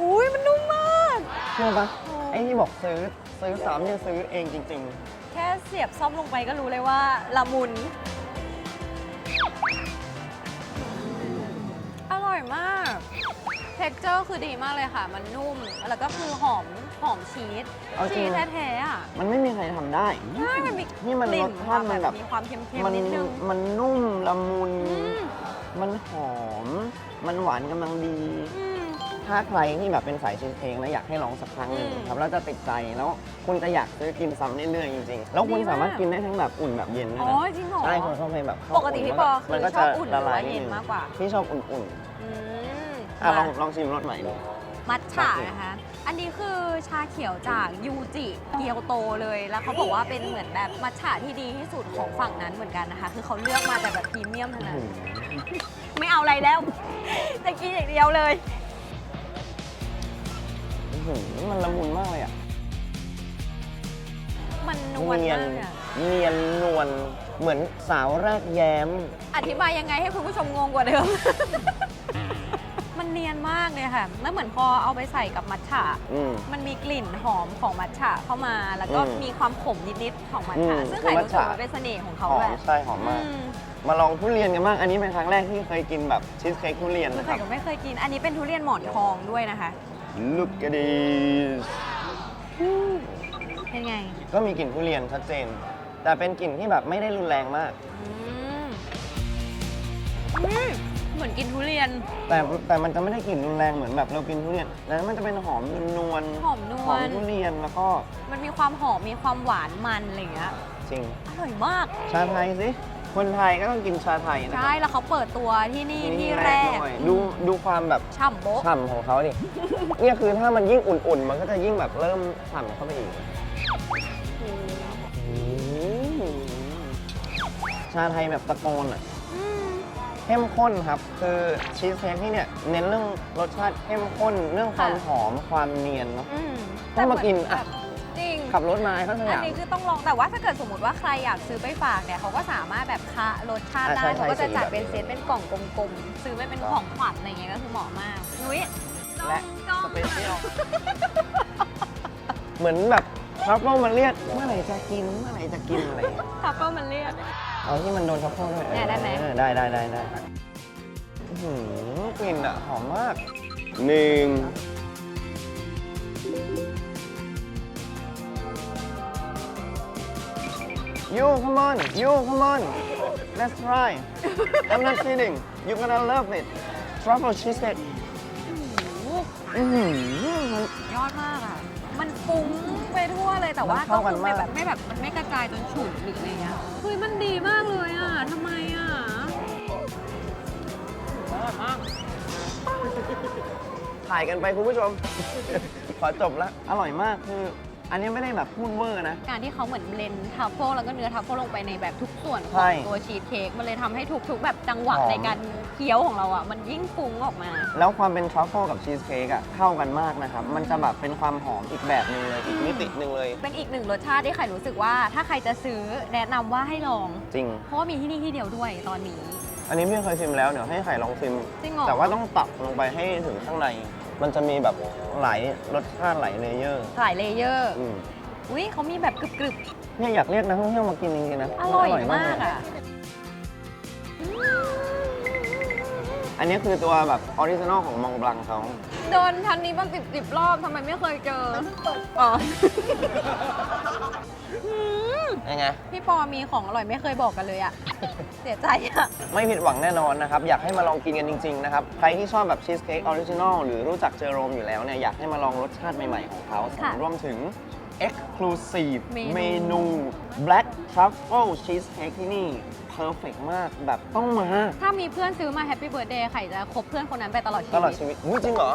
อุ้ยมันนุ่มมาก เชื่อปะไอ้ที่บอกซื้อซื้อสามยังซื้อเองจริง แค่เสียบซ่อมลงไปก็รู้เลยว่าละมุน อร่อยมาก เท็กเจอร์คือดีมากเลยค่ะ มันนุ่ม แล้วก็คือหอม หอมชีส เอาจริชีงสแท้ๆอะๆ มันไม่มีใครทำได้ ใช่มันมีนี่มันกลิ่รสชาติมันแบบ มีความเค็มมัๆนิดนึงมันนุ่มละมุน อืมมันหอม มันหวานกำลังดี อืม ถ้าใครที่แบบเป็นสายชีสเค้กแล้วอยากให้ลองสักครั้งหนึ่งอืมครับแล้วจะติดใจแล้วคุณจะอยากซื้อกินซ้ำเรื่อยๆจริงๆแล้วคุณดีมากสามารถกินได้ทั้งแบบอุ่นแบบเย็นด้อ๋วอยนะจริงเหรอ ใช่คนชอบไปแบบเข้าปกติพี่ปอคือมันก็ชอจะบอุ่นหละรือลาว่ายนิดเย็นนึงมากกว่า พี่ชอบอุ่นอืมๆอะลองลองชิมรสใหม่ดู มัทฉะนะคะ อันนี้คือชาเขียวจากยูจิเกียวโตเลย แล้วเขาบอกว่าเป็นเหมือนแบบมัทฉะที่ดีที่สุดของฝั่งนั้นเหมือนกันนะคะ คือเขาเลือกมาแต่แบบพรีเมียมทั้งนั้น ไม่เอาอะไรแล้ว จะกินอย่างเดียวเลยอื้อ หือมันละมุนมากเลยอะมันนวลเนียมานกอะเนียนนวลเหมือนสาวแรกแย้ม อธิบายยังไงให้คุณผู้ชมงงกว่าเดิม มันเนียนมากเลยค่ะแล้วเหมือนพอเอาไปใส่กับมัทฉะ อืม มันมีกลิ่นหอมของมัทฉะเข้ามา แล้วก็อืมมีความขมนิดๆของมัทฉะ อืมซึ่งไข่คือมัทรู้สึกฉะว่าเป็นเสน่ห์ของหเขาอแหมละใช่หอมมาก อืมมาลองทุเรียนกันบ้างอันนี้เป็นครั้งแรกที่เคยกินแบบชีสเค้กทุเรียนคือนะคไข่รับ ก็ไม่เคยกิน อันนี้เป็นทุเรียนหมอนทองด้วยนะคะ Look at this เป็นไง ก็มีกลิ่นทุเรียนชัดเจน แต่เป็นกลิ่นที่แบบไม่ได้รุนแรงมาก อืมอืมเหมือนกินทุเรียน แต่แต่มันจะไม่ได้กลิ่นรุนแรงเหมือนแบบเรากินทุเรียนแล้วมันจะเป็นหอมนวลหอมนหวอมลทุเรียนแล้วก็มันมีความหอม มีความหวานมันอะไรอย่างเงี้ย จริงอร่อยมาก ชาไทยสิ คนไทยก็ต้องกินชาไทยนะใช่แล้วเขาเปิดตัวที่นี่ที่แรกด้วยดูดูความแบบฉ่ำโบ๊ะฉ่ำของเขาดิ เนี่ยคือถ้ามันยิ่งอุ่นๆ มันก็จะยิ่งแบบเริ่มฉ่ำเข้าไปอีกอืมชาไทยแบบตะโกนอะ อืมเข้มข้นครับ คือชีสเค้กที่เนี่ยเน้นเรื่องรสชาติเข้มข้นเรื่องความค่ะหอมความเนียนเนาะ อืมต้องมากินแต่อะเหมืแบบจริง ขับรถมาเขาสอันยามนี้คือต้องลองแต่ว่าถ้าเกิดสมมติว่าใครอยากซื้อไปฝากเนี่ยเขาก็สามารถแบบคะรสชาติอะได้ใช่เขาก็จะใช่จัดสีแบบเป็นเซตเป็นกล่องกลมๆซื้อไม่เป็นของขวัญอะไรเงี้ยก็คือเหมาะมากนุ้ยและจ้องสเปเชียลเหมือนแบบทรัฟเฟิลมันเรียกเมื่อไหร่จะกินเมื่อไหร่จะกินอะไรอย่างเงี้ยทัฟเฟิลมันเรียก เอาที่มันโดนทรัฟเฟิลด้วยเนี่ยได้ไหม เออได้ได้ได้ได้อื้อหือกลิ่นอะหอมมากหนึ่ง ยู come on you come on let's try I'm not kidding you're gonna love it truffle cheesecake โอ้โหอื้อหือมันยอดมากอะ มันฟุ้งไปทั่วเลยแต่ว่ามันก็เข้ากันคือไม่มากแบบไม่แบบมันไม่กระจายจนฉุนหรืออะไรเงี้ยเฮ้ยมันดีมากเลยอะทำไมอะอร่อยมากถ่ายกันไปคุณผู้ชม ขอจบแล้วอร่อยมากคือ อันนี้ไม่ได้แบบพูดเวอร์นะ การที่เขาเหมือนเบลนด์ทัฟเฟิลแล้วก็เนื้อทัฟเฟิลลงไปในแบบทุกส่วนขใช่องตัวชีสเค้กมันเลยทำให้ทุกๆ แบบจังหวะหอม ในการเคี้ยวของเราอะ มันยิ่งฟุ้งออกมา แล้วความเป็นทรัฟเฟิลกับชีสเค้กอะเข้ากันมากนะครับ มันจะแบบเป็นความหอมอีกแบบหนึ่งเลย อีกมิติหนึ่งเลย เป็นอีกหนึ่งรสชาติที่ไข่รู้สึกว่า ถ้าใครจะซื้อแนะนำว่าให้ลอง จริง เพราะว่ามีที่นี่ที่เดียวด้วยตอนนี้ อันนี้พี่เคยชิมแล้วเดี๋ยวให้ไข่ลองชิม จริงเหรอแต่ว่าต้องตักลงไปให้ถึงข้างใน มันจะมีแบบหลายรสชาติหลายเลเยอร์หลายเลเยอร์อืมอุ้ยเขามีแบบกรึบเนี่ยอยากเรียกนักท่องเที่ยวมากินจริงๆนะๆอร่อยมากเลยอะ อันนี้คือตัวแบบออริจินอลของมองบลังเขาโดนทันนี้มาสิบสิบรอบทำไมไม่เคยเจออ๋ออืมยังไง พี่ปอมีของอร่อยไม่เคยบอกกันเลยอะ เสียใจอะไม่ผิดหวังแน่นอนนะครับ อยากให้มาลองกินกันจริง ๆ นะครับ ใครที่ชอบแบบชีสเค้กออริจินอลหรือรู้จักเจอโรมอยู่แล้วเนี่ย อยากให้มาลองรสชาติใหม่ ๆ ของเขาค่ะรวมถึง Exclusive เมนู เมนู Black Truffle Cheesecake ที่นี่ Perfect มากแบบต้องมา ถ้ามีเพื่อนซื้อมาแฮปปี้เบิร์ดเดย์ไข่จะคบเพื่อนคนนั้นไปตลอดชีตลอดวิตชีวิตอุ๊ยจริงเหรอ